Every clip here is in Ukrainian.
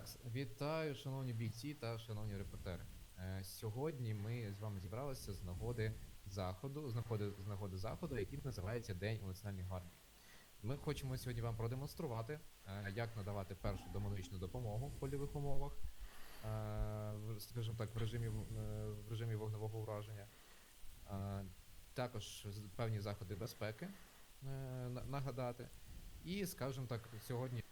Так, вітаю, шановні бійці та шановні репортери. Е, Сьогодні ми з вами зібралися з нагоди заходу, з нагоди, з нагоди заходу, який називається День у Національній гвардії. Ми хочемо сьогодні вам продемонструвати, е, як надавати першу домедичну допомогу в польових умовах, е, скажімо так, в режимі, в- режимі вогневого ураження. Також певні заходи безпеки нагадати. І, скажімо так, сьогодні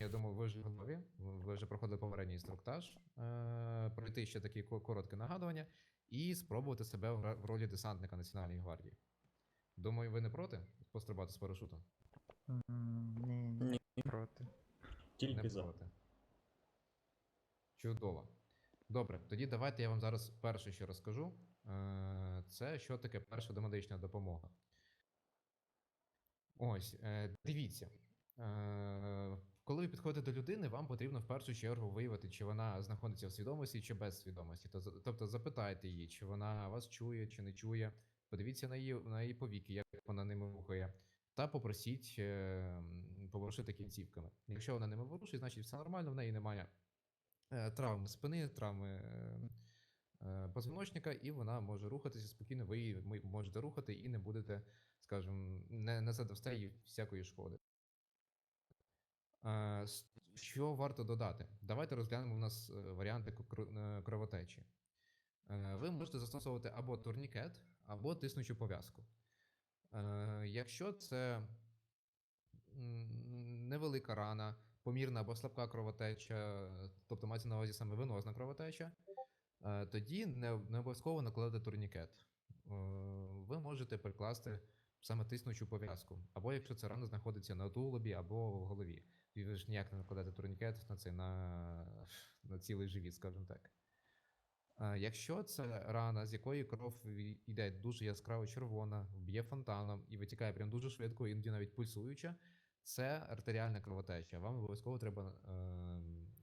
я думаю, ви вже готові. Ви вже проходили попередній інструктаж. Е, пройти ще такі ко- коротке нагадування і спробувати себе в ролі десантника Національної гвардії. Думаю, ви не проти пострибати з парашутом? Ні, ні, проти. Тільки не за. проти. Чудово. Добре, тоді давайте я вам зараз перше, що розкажу. Е, Це що таке перша домедична допомога. Ось, е, дивіться. Коли ви підходите до людини, вам потрібно в першу чергу виявити, чи вона знаходиться в свідомості чи без свідомості. Тобто запитайте її, чи вона вас чує, чи не чує. Подивіться на її, на її повіки, як вона ними рухає. Та попросіть е, поворушити кінцівками. Якщо вона ними ворушить, значить все нормально, в неї немає е, травм спини, травми е, е, позвоночника, і вона може рухатися спокійно. Ви її можете рухати і не будете, скажімо, не, не задасте їй всякої шкоди. Е, Що варто додати? Давайте розглянемо у нас е, варіанти е, кровотечі. Ви можете застосовувати або турнікет, або тиснучу пов'язку. Якщо це невелика рана, помірна або слабка кровотеча, тобто мається на увазі саме венозна кровотеча, тоді не, обов'язково накладати турнікет. Ви можете прикласти саме тиснучу пов'язку, або якщо ця рана знаходиться на тулубі або в голові. І ви ж ніяк не накладете турнікет на це на, на цілий живіт, скажімо так. Е, Якщо це рана, з якої кров йде дуже яскраво червона, б'є фонтаном і витікає прям дуже швидко, іноді навіть пульсуюча, це артеріальна кровотеча. Вам обов'язково треба, е,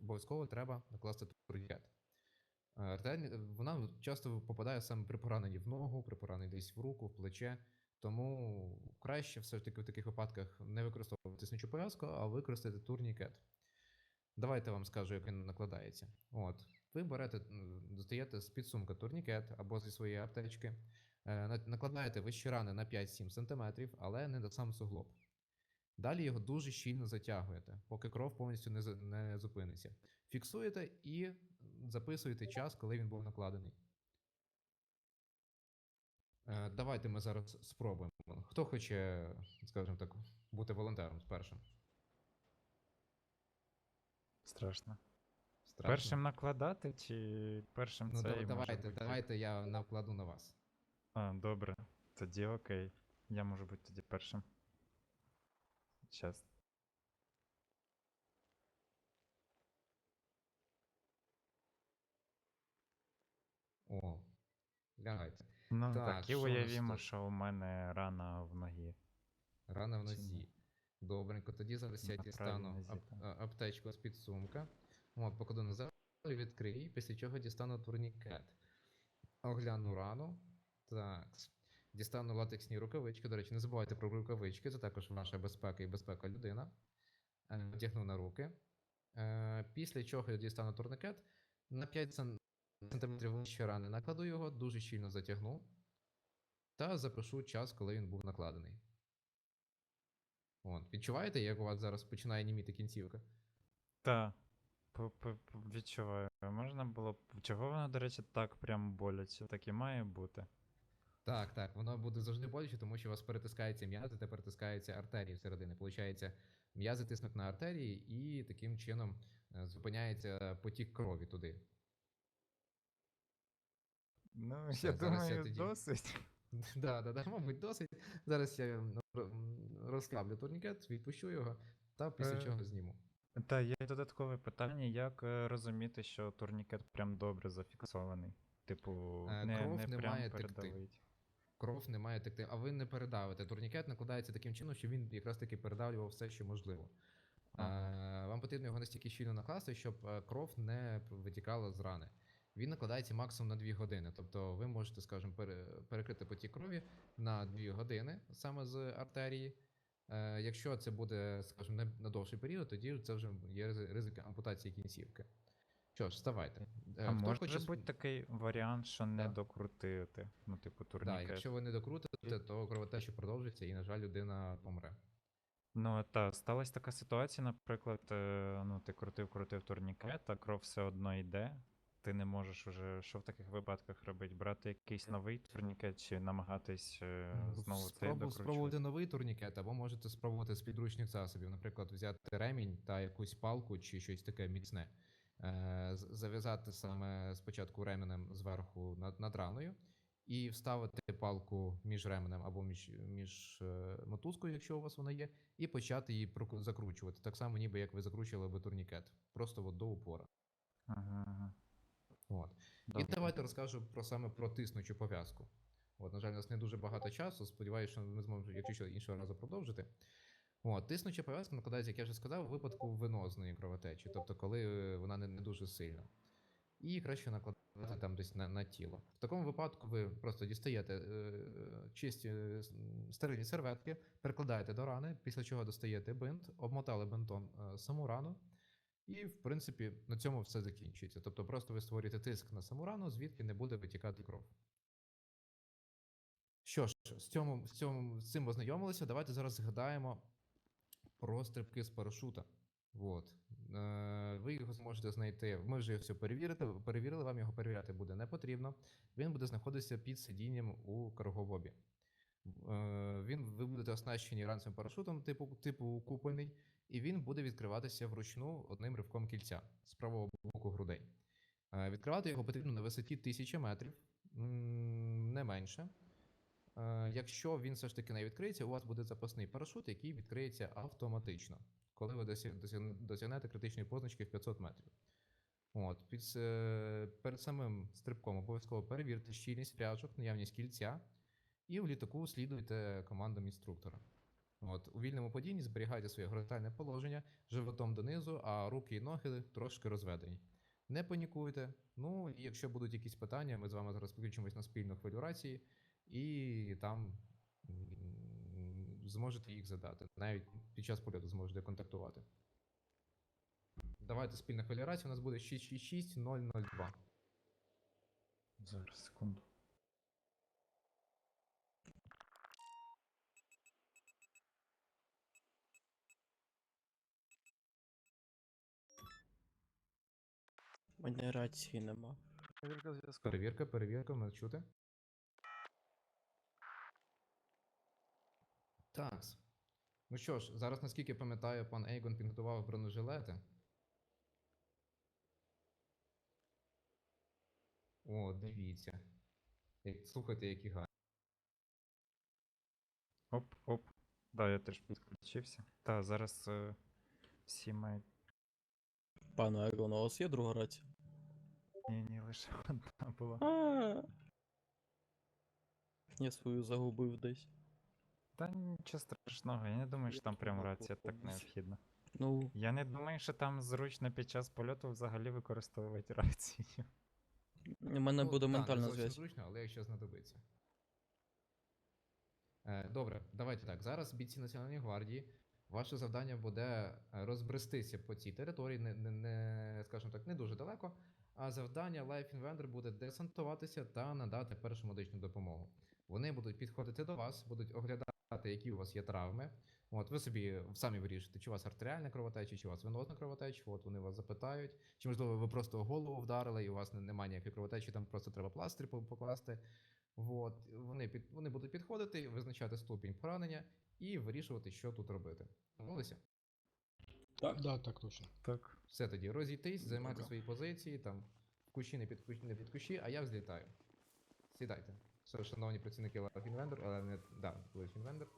обов'язково треба накласти турнікет. Е, Вона часто попадає саме при пораненні в ногу, при пораненні десь в руку, в плече. Тому краще все ж таки в таких випадках не використовувати тиснучу пов'язку, а використати турнікет. Давайте вам скажу, як він накладається. От, ви берете, достаєте з підсумка турнікет або зі своєї аптечки, е, накладаєте вищі рани на 5-7 см, але не до сам суглоб. Далі його дуже щільно затягуєте, поки кров повністю не зупиниться. Фіксуєте і записуєте час, коли він був накладений. Е, Давайте ми зараз спробуємо. Хто хоче, скажімо так, бути волонтером першим? Страшно. Страшно? Першим накладати чи першим Ну, це може давайте, бути? давайте я накладу на вас. А, добре. Тоді окей. Я можу бути тоді першим. Щас. О, лягайте. Ну Так, так, і що у нас уявімо, тут? що у мене рана в ногі. Рана в нозі. Добренько, тоді зараз я На дістану нозі, ап- так. а- аптечку з-під сумка. От, покладу на землю, відкрию, після чого дістану турнікет. Огляну рану. Так. Дістану латексні рукавички. До речі, не забувайте про рукавички, це також ваша безпека і безпека людина. Е, на руки. Е, Після чого я дістану турникет. На 5 см вище рани накладу його, дуже щільно затягну. Та запишу час, коли він був накладений. От, відчуваєте, як у вас зараз починає німіти кінцівка? Та. п- п- п- Відчуваю. Можна було б. Чого воно, до речі, так прям боляче? Так і має бути. Так, так, воно буде завжди боляче, тому що у вас перетискаються м'язи та перетискаються артерії всередині. Получається, м'язи тиснуть на артерії і таким чином е, зупиняється потік крові туди. Ну, Все, я зараз я думаю, тоді- досить. Да, да, да, мабуть, досить. Зараз я розслаблю турнікет, відпущу його, та після Е, чого зніму. Та є додаткове питання, як е, розуміти, що турнікет прям добре зафіксований. Типу, Е, не, кров не не прям має текти. передавить. Кров не має текти, а ви не передавите. Турнікет накладається таким чином, що він якраз таки передавлював все, що можливо. Е, Вам потрібно його настільки щільно накласти, щоб е, кров не витікала з рани. Він накладається максимум на 2 години. Тобто ви можете, скажімо, перекрити потік крові на 2 години саме з артерії. Е, якщо це буде, скажімо, на, довший період, тоді це вже є ризик ампутації кінцівки. Що ж, вставайте. Е, А Хто може хоче... бути такий варіант, що не Да. докрутити. Ну, типу, Да, якщо ви не докрутите, то кровотеча продовжиться і, на жаль, людина помре. Ну, та, сталася така ситуація, наприклад, е, ну, ти крутив, крутив турнікет, а кров все одно йде. Ти не можеш уже, що в таких випадках робити? Брати якийсь новий турнікет чи намагатись е, знову цей Спробу, докручувати? спробувати новий турнікет, або можете спробувати з підручних засобів, наприклад, взяти ремінь та якусь палку чи щось таке міцне. Е, з- зав'язати саме спочатку ременем зверху над, над раною, і вставити палку між ременем або між, між е, мотузкою, якщо у вас вона є, і почати її проку- закручувати. Так само, ніби як ви закручували би турнікет. Просто от до упора. Ага, ага. От. Добре. І давайте розкажу про саме про тиснучу пов'язку. От, на жаль, у нас не дуже багато часу. Сподіваюся, що ми зможемо, якщо що, іншого разу продовжити. От, тиснуча пов'язка накладається, як я вже сказав, у випадку венозної кровотечі, тобто коли е, вона не, не дуже сильна. І краще накладати там десь на, на тіло. В такому випадку ви просто дістаєте е, чисті е, стерильні серветки, перекладаєте до рани, після чого достаєте бинт, обмотали бинтом е, саму рану, і, в принципі, на цьому все закінчується. Тобто просто ви створюєте тиск на саму рану, звідки не буде витікати кров. Що ж, з, цьому, з, цьому, з цим ознайомилися. Давайте зараз згадаємо про стрибки з парашута. От. Е, ви його зможете знайти. Ми вже все перевірили, перевірили, вам його перевіряти буде не потрібно. Він буде знаходитися під сидінням у каргобобі. Е, він, ви будете оснащені ранцевим парашутом, типу, типу купольний, і він буде відкриватися вручну одним ривком кільця з правого боку грудей. Е, Відкривати його потрібно на висоті 1000 метрів, не менше. Е, Якщо він все ж таки не відкриється, у вас буде запасний парашут, який відкриється автоматично, коли ви досяг- досяг- досягнете критичної позначки в 500 метрів. От, під, перед самим стрибком обов'язково перевірте щільність пряжок, наявність кільця, і в літаку слідуйте командам інструктора. От, у вільному падінні зберігайте своє горизонтальне положення животом донизу, а руки і ноги трошки розведені. Не панікуйте. Ну, і якщо будуть якісь питання, ми з вами зараз включимось на спільну хвилю рації, і там зможете їх задати. Навіть під час польоту зможете контактувати. Давайте спільна хвиля рації, у нас буде 666 002. Зараз, секунду. Мене рації нема. Перевірка зв'язку. Перевірка, перевірка, мене чути. Так. Ну що ж, зараз, наскільки пам'ятаю, пан Ейгон підготував бронежилети. О, дивіться. Слухайте, які гарні. Оп, оп. Да, я теж підключився. Та, зараз е, всі мають. Пане Айрон, у вас є друга рація? Ні, ні, лише одна була. А. Я свою загубив десь. Та нічого страшного, я не думаю, що там прям рація так необхідна. Ну, Я не думаю, що там зручно під час польоту взагалі використовувати рацію. у мене Ну, буде та, не ментальна зовсім зв'язь. зручно, але якщо знадобиться. Е, добре, давайте так. Зараз бійці Національної гвардії. Ваше завдання буде е, розбрестися по цій території, не, не, не скажімо так, не дуже далеко. А завдання Life Inventor буде десантуватися та надати першу медичну допомогу. Вони будуть підходити до вас, будуть оглядати, які у вас є травми. От ви собі самі вирішите, чи у вас артеріальна кровотеча, чи у вас венозна кровотеча. От вони вас запитають, чи можливо ви просто голову вдарили, і у вас немає ніякої кровотечі, там просто треба пластир покласти. От вони під вони будуть підходити, визначати ступінь поранення і вирішувати, що тут робити. Домовилися? Так, да, так точно. Так. Все тоді розійтись, займайте Добре. свої позиції, там в кущі не під кущі, не під кущі, а я взлітаю. Сідайте. Шановні працівники Лафінвендор, але не да, Life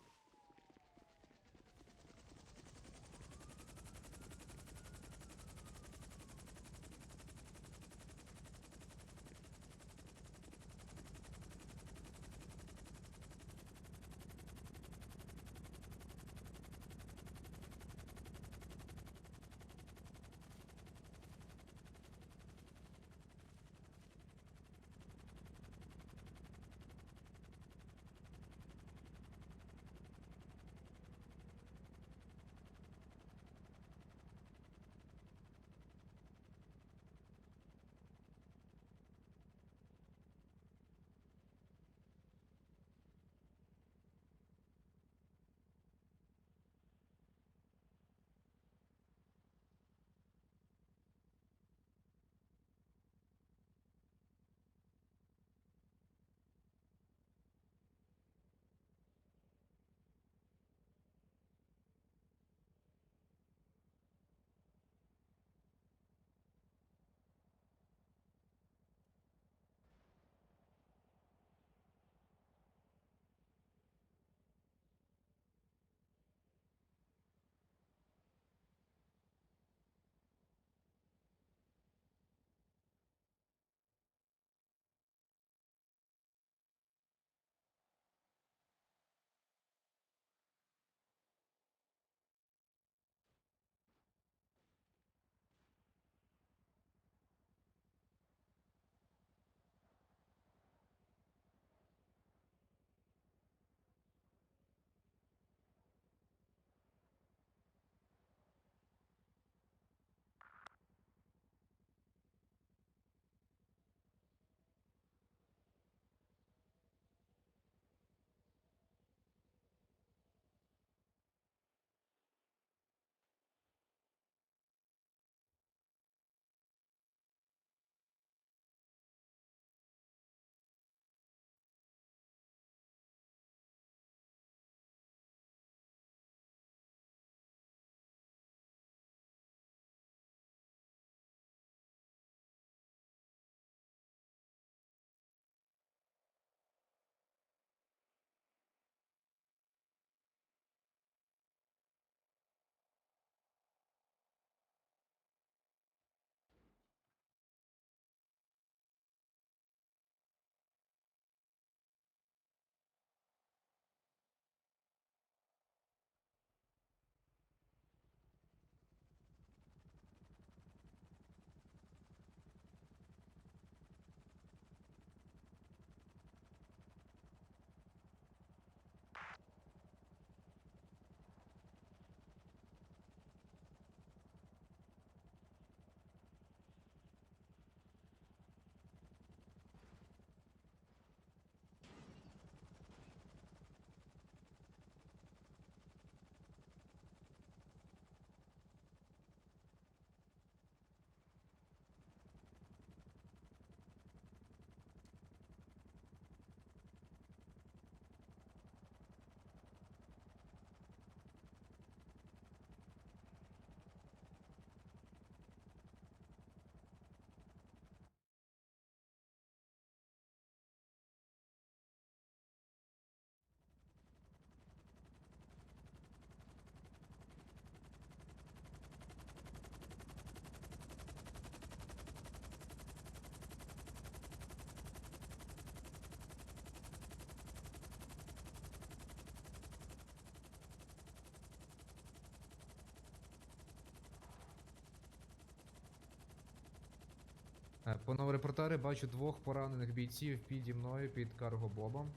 Е, Панове репортери, бачу двох поранених бійців піді мною під карго-бобом.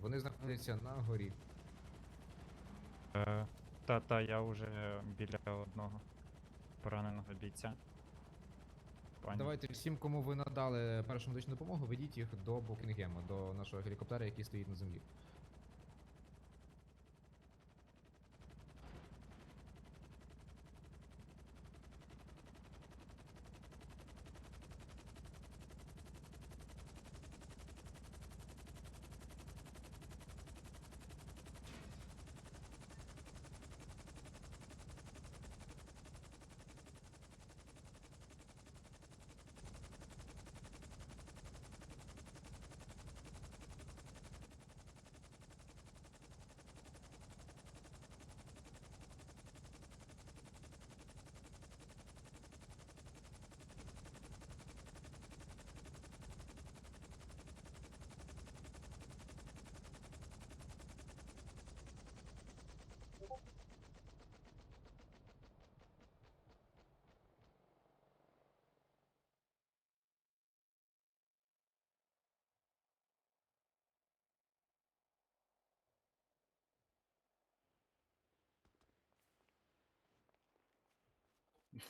Вони знаходяться на горі. Е, та, та, я вже біля одного пораненого бійця. Пані. Давайте всім, кому ви надали першу медичну допомогу, ведіть їх до Букінгема, до нашого гелікоптера, який стоїть на землі.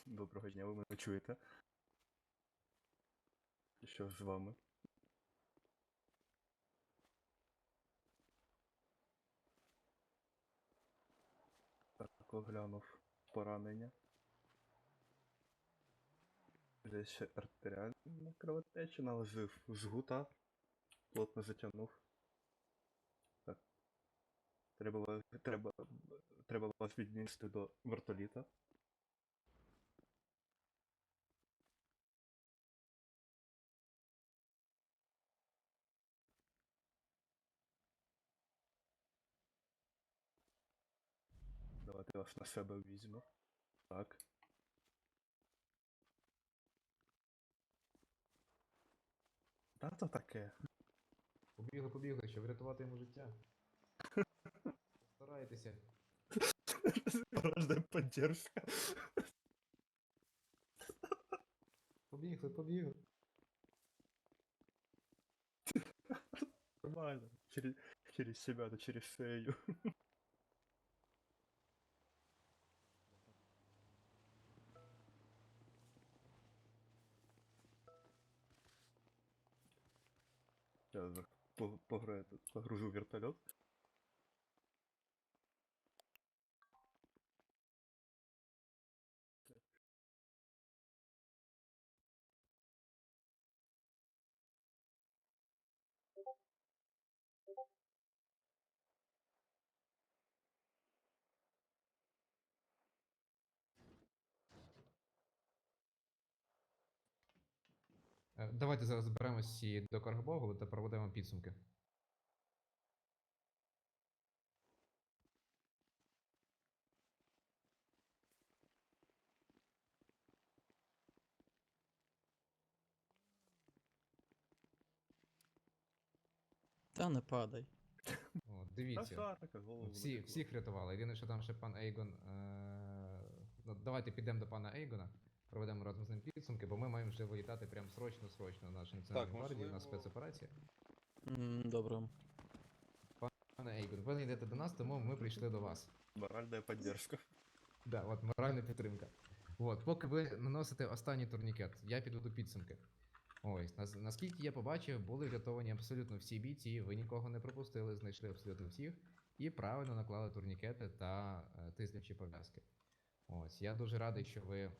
Доброго дня, ви мене чуєте? Що з вами? Так, оглянув поранення. Десь ще артеріальна кровотеча, наложив жгута, плотно затягнув. Треба, треба, треба вас віднести до вертоліта. Вас на себе візьму. Так. Та то таке. Побігли, побігли, щоб врятувати йому життя. Старайтеся. Порожня поддержка. Побігли, побігли. Нормально. Через, через себя, то через шею. Сейчас погружу вертолет. Давайте зараз зберемось всі до карго-богу та проведемо підсумки. Та не падай. О, дивіться. Всі, всіх врятували. Єдине, що там ще пан Ейгон. Е... Ну, давайте підемо до пана Ейгона, проведемо разом з ним підсумки, бо ми маємо вже вилітати прям срочно-срочно в нашу національну гвардію, у нас можливо. спецоперація. М, Добре. Пане Ейгон, ви не йдете до нас, тому ми прийшли до вас. Моральная поддержка. Да, от моральна підтримка. От, поки ви наносите останній турнікет, я підведу підсумки. Ось, нас, наскільки я побачив, були врятовані абсолютно всі бійці, ви нікого не пропустили, знайшли абсолютно всіх і правильно наклали турнікети та е, тиснячі пов'язки. Ось, я дуже радий, що ви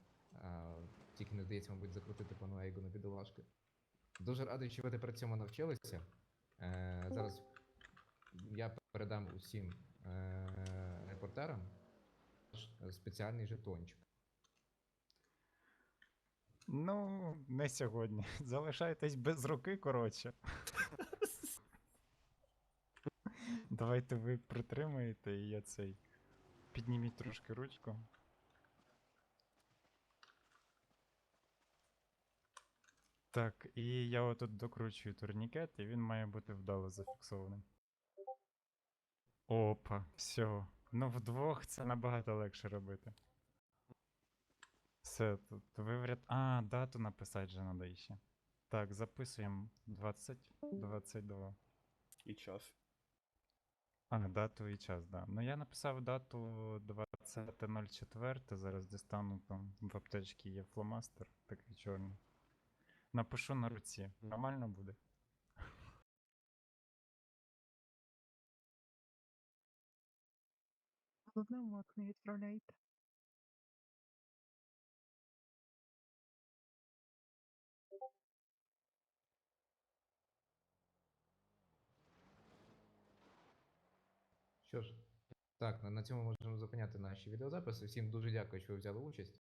тільки не здається, мабуть, закрутити пану Ейгону бідолашки. Дуже радий, що ви тепер цьому навчилися. Е, зараз я передам усім е, репортерам наш, спеціальний жетончик. Ну, не сьогодні. Залишайтесь без руки, коротше. Давайте ви притримаєте і я цей. Підніміть трошки ручку. Так, і я отут докручую турнікет, і він має бути вдало зафіксованим. Опа, все. Ну вдвох це набагато легше робити. Все, тут ви вряд... А, дату написати же надо ще. Так, записуємо 20, 22. І час. А, дату і час, да. Ну я написав дату 20.04, зараз дістану там в аптечці є фломастер, такий чорний. Напишу на руці. Нормально буде? Головне мод не відправляйте. Що ж, так, на, на цьому можемо зупиняти наші відеозаписи. Всім дуже дякую, що ви взяли участь.